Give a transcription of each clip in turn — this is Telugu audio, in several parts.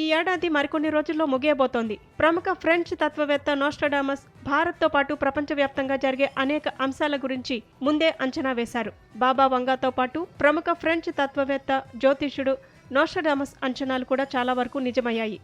ఈ ఏడాది మరికొన్ని రోజుల్లో ముగియబోతోంది. ప్రముఖ ఫ్రెంచ్ తత్వవేత్త నోస్టడామస్ భారత్తో పాటు ప్రపంచవ్యాప్తంగా జరిగే అనేక అంశాల గురించి ముందే అంచనా వేశారు. బాబా వంగాతో పాటు ప్రముఖ ఫ్రెంచ్ తత్వవేత్త జ్యోతిష్యుడు నోస్టడామస్ అంచనాలు కూడా చాలా వరకు నిజమయ్యాయి.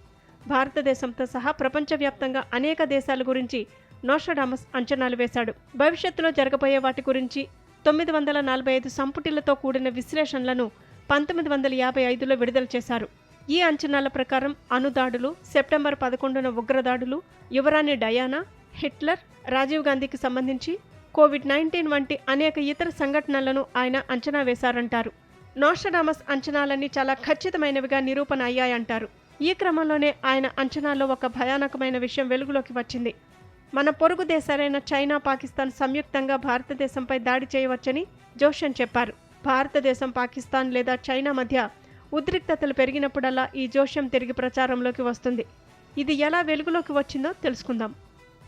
భారతదేశంతో సహా ప్రపంచవ్యాప్తంగా అనేక దేశాల గురించి నోస్టడామస్ అంచనాలు వేశాడు. భవిష్యత్తులో జరగబోయే వాటి గురించి తొమ్మిది వందల నలభై ఐదు సంపుటిలతో కూడిన విశ్లేషణలను పంతొమ్మిది వందల యాభై ఐదులో విడుదల చేశారు. ఈ అంచనాల ప్రకారం అణుదాడులు సెప్టెంబర్ పదకొండున ఉగ్రదాడులు యువరాణి డయానా హిట్లర్ రాజీవ్ గాంధీకి సంబంధించి కోవిడ్ నైన్టీన్ వంటి అనేక ఇతర సంఘటనలను ఆయన అంచనా వేశారంటారు. నోస్టడామస్ అంచనాలన్నీ చాలా ఖచ్చితమైనవిగా నిరూపణ అయ్యాయంటారు. ఈ క్రమంలోనే ఆయన అంచనాల్లో ఒక భయానకమైన విషయం వెలుగులోకి వచ్చింది. మన పొరుగు దేశాలైన చైనా పాకిస్తాన్ సంయుక్తంగా భారతదేశంపై దాడి చేయవచ్చని జోషన్ చెప్పారు. భారతదేశం పాకిస్తాన్ లేదా చైనా మధ్య ఉద్రిక్తతలు పెరిగినప్పుడల్లా ఈ జోష్యం తిరిగి ప్రచారంలోకి వస్తుంది. ఇది ఎలా వెలుగులోకి వచ్చిందో తెలుసుకుందాం.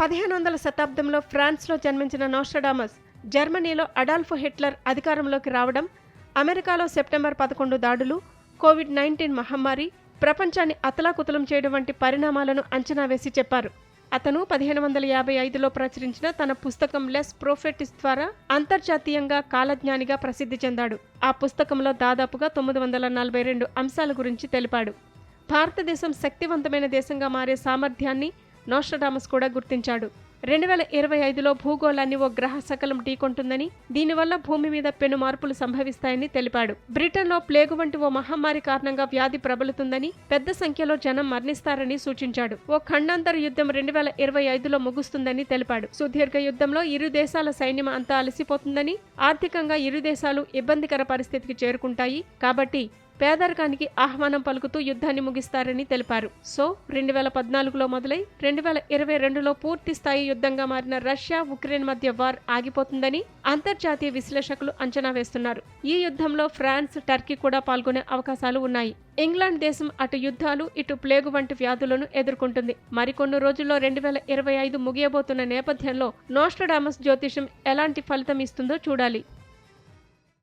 పదిహేను వందల శతాబ్దంలో ఫ్రాన్స్లో జన్మించిన నోస్టడామస్ జర్మనీలో అడాల్ఫ్ హిట్లర్ అధికారంలోకి రావడం అమెరికాలో సెప్టెంబర్ పదకొండు దాడులు కోవిడ్ నైన్టీన్ మహమ్మారి ప్రపంచాన్ని అతలాకుతలం చేయడం వంటి పరిణామాలను అంచనా వేసి చెప్పారు. అతను పదిహేను వందల యాభై ఐదులో ప్రచురించిన తన పుస్తకం లెస్ ప్రోఫెటిస్ ద్వారా అంతర్జాతీయంగా కాలజ్ఞానిగా ప్రసిద్ధి చెందాడు. ఆ పుస్తకంలో దాదాపుగా తొమ్మిది వందల నలభై రెండు అంశాల గురించి తెలిపాడు. భారతదేశం శక్తివంతమైన దేశంగా మారే సామర్థ్యాన్ని నోస్ట్రడామస్ కూడా గుర్తించాడు. రెండు వేల ఇరవై ఐదులో భూగోళాన్ని ఓ గ్రహ సకలం ఢీకొంటుందని దీనివల్ల భూమి మీద పెను మార్పులు సంభవిస్తాయని తెలిపాడు. బ్రిటన్లో ప్లేగు వంటి ఓ మహమ్మారి కారణంగా వ్యాధి ప్రబలుతుందని పెద్ద సంఖ్యలో జనం మరణిస్తారని సూచించాడు. ఓ ఖండాంతర యుద్ధం రెండు వేల ఇరవై ఐదులో ముగుస్తుందని తెలిపాడు. సుదీర్ఘ యుద్ధంలో ఇరు దేశాల సైన్యం అంతా అలసిపోతుందని ఆర్థికంగా ఇరు దేశాలు ఇబ్బందికర పరిస్థితికి చేరుకుంటాయి. కాబట్టి పేదరికానికి ఆహ్వానం పలుకుతూ యుద్ధాన్ని ముగిస్తారని తెలిపారు. సో రెండు వేల పద్నాలుగులో మొదలై రెండు వేల ఇరవై రెండులో పూర్తి స్థాయి యుద్ధంగా మారిన రష్యా ఉక్రెయిన్ మధ్య వార్ ఆగిపోతుందని అంతర్జాతీయ విశ్లేషకులు అంచనా వేస్తున్నారు. ఈ యుద్ధంలో ఫ్రాన్స్ టర్కీ కూడా పాల్గొనే అవకాశాలు ఉన్నాయి. ఇంగ్లాండ్ దేశం అటు యుద్ధాలు ఇటు ప్లేగు వంటి వ్యాధులను ఎదుర్కొంటుంది. మరికొన్ని రోజుల్లో రెండు వేల ఇరవై ఐదు ముగియబోతున్న నేపథ్యంలో నోస్ట్రడామస్ జ్యోతిషం ఎలాంటి ఫలితం ఇస్తుందో చూడాలి.